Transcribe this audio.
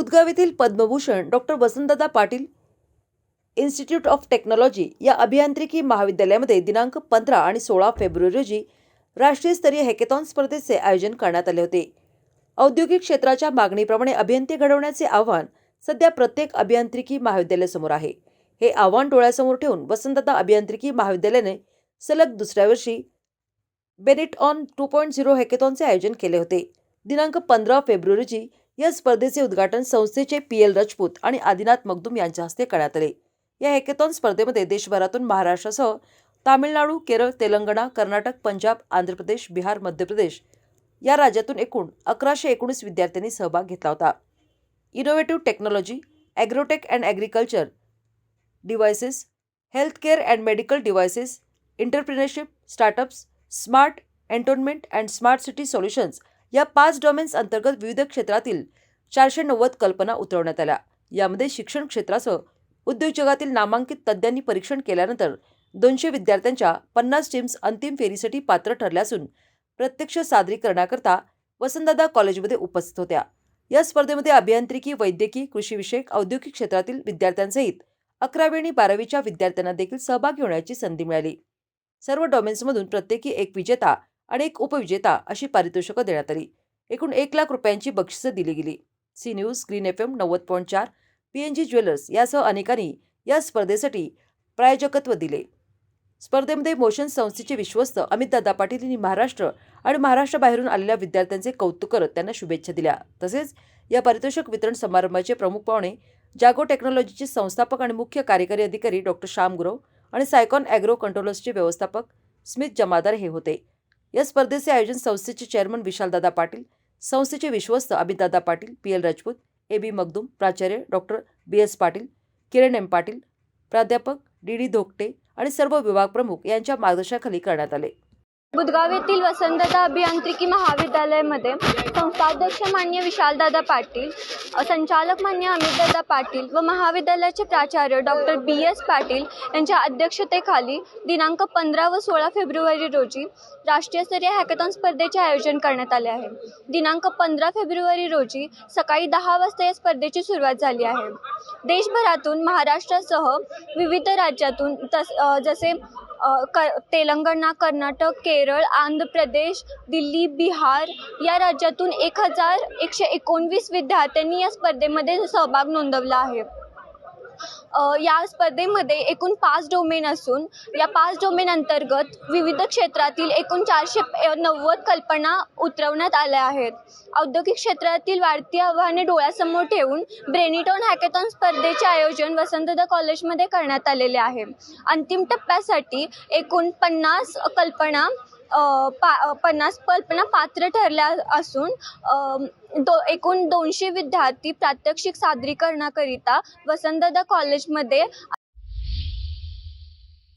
बुधगाव येथील Padmabhushan doctor Vasantdada Patil institute of technology या अभियांत्रिकी महाविद्यालयामध्ये दिनांक पंधरा आणि सोळा फेब्रुवारी रोजी राष्ट्रीय स्तरीय हॅकेथॉन स्पर्धेचे आयोजन करण्यात आले होते. औद्योगिक क्षेत्राच्या मागणीप्रमाणे अभियंते घडवण्याचे आव्हान सध्या प्रत्येक अभियांत्रिकी महाविद्यालयासमोर आहे. हे आव्हान डोळ्यासमोर ठेवून वसंतदादा अभियांत्रिकी महाविद्यालयाने सलग दुसऱ्या वर्षी beneath on two point zero हॅकेथॉनचे आयोजन केले होते. दिनांक पंधरा फेब्रुवारी या स्पर्धेचे उद्घाटन संस्थेचे पी एल राजपूत आणि आदिनाथ मगदूम यांच्या हस्ते करण्यात आले. या हॅकेथॉन स्पर्धेमध्ये देशभरातून महाराष्ट्रासह तामिळनाडू केरळ तेलंगणा कर्नाटक पंजाब आंध्र प्रदेश बिहार मध्य प्रदेश या राज्यातून एकूण अकराशे एकोणीस विद्यार्थ्यांनी सहभाग घेतला होता. Innovative technology agrotech and agriculture devices healthcare and medical devices entrepreneurship startups smart entertainment and smart city solutions या पाच डॉमेन्स अंतर्गत विविध क्षेत्रातील चारशे नव्वद कल्पना उतरवण्यात आल्या. यामध्ये शिक्षण क्षेत्रासह उद्योग जगातील नामांकित तज्ज्ञांनी परीक्षण केल्यानंतर दोनशे विद्यार्थ्यांच्या पन्नास टीम्स अंतिम फेरीसाठी पात्र ठरल्या असून प्रत्यक्ष सादरीकरणाकरता वसंतदादा कॉलेजमध्ये उपस्थित होत्या. या स्पर्धेमध्ये अभियांत्रिकी वैद्यकीय कृषीविषयक औद्योगिक क्षेत्रातील विद्यार्थ्यांसहित अकरावी आणि बारावीच्या विद्यार्थ्यांना देखील सहभागी होण्याची संधी मिळाली. सर्व डॉमेन्समधून प्रत्येकी एक विजेता आणि एक उपविजेता अशी पारितोषिकं देण्यात आली. एकूण एक लाख रुपयांची बक्षिसं दिली गेली. C news green F M नव्वद पॉईंट चार पी एन जी ज्वेलर्स यासह अनेकांनी या स्पर्धेसाठी प्रायोजकत्व दिले. स्पर्धेमध्ये मोशन संस्थेचे विश्वस्त अमितदादा पाटील यांनी महाराष्ट्र आणि महाराष्ट्राबाहेरून आलेल्या विद्यार्थ्यांचे कौतुक करत त्यांना शुभेच्छा दिल्या. तसेच या पारितोषिक वितरण समारंभाचे प्रमुख पाहुणे जागो टेक्नॉलॉजीचे संस्थापक आणि मुख्य कार्यकारी अधिकारी डॉक्टर श्याम गुरव आणि सायकॉन ॲग्रो कंट्रोलर्सचे व्यवस्थापक स्मित जमादार हे होते. या स्पर्धेचे आयोजन संस्थेचे चेअरमन विशालदादा पाटील संस्थेचे विश्वस्त Amitdada Patil P L Rajput A B Magdum प्राचार्य doctor B S Patil Kiran M Patil प्राध्यापक डी डी धोकटे आणि सर्व विभाग प्रमुख यांच्या मार्गदर्शनाखाली करण्यात आले. बुधगाव येथील वसंतदा अभियांत्रिकी महाविद्यालयामध्ये संस्थाध्यक्ष मान्य विशालदादा पाटील संचालक मान्य अमितदादा पाटील व महाविद्यालयाचे प्राचार्य डॉक्टर बी एस पाटील यांच्या अध्यक्षतेखाली दिनांक पंधरा व सोळा फेब्रुवारी रोजी राष्ट्रीयस्तरीय हॅकेथॉन स्पर्धेचे आयोजन करण्यात आले आहे. दिनांक पंधरा फेब्रुवारी रोजी सकाळी दहा वाजता या स्पर्धेची सुरुवात झाली आहे. देशभरातून महाराष्ट्रासह विविध राज्यातून तस जसे क तेलंगणा कर्नाटक केरळ आंध्र प्रदेश दिल्ली बिहार या राज्यातून एक हजार एकशे एकोणवीस विद्यार्थ्यांनी या स्पर्धेमध्ये सहभाग नोंदवला आहे. या स्पर्धेमध्ये एकूण पाच डोमेन असून या पाच डोमेन अंतर्गत विविध क्षेत्रातील एकूण चारशे नव्वद कल्पना उतरवण्यात आल्या आहेत. औद्योगिक क्षेत्रातील वाढती आव्हाने डोळ्यासमोर ठेवून ब्रेनिटॉन हॅकेथॉन स्पर्धेचे आयोजन वसंतदा कॉलेजमध्ये करण्यात आलेले आहे. अंतिम टप्प्यासाठी एकूण पन्नास कल्पना पा पन्नास कल्पना पात्र ठरल्या असून दो एकूण दोनशे विद्यार्थी प्रात्यक्षिक सादरीकरणाकरिता वसंतदादा कॉलेजमध्ये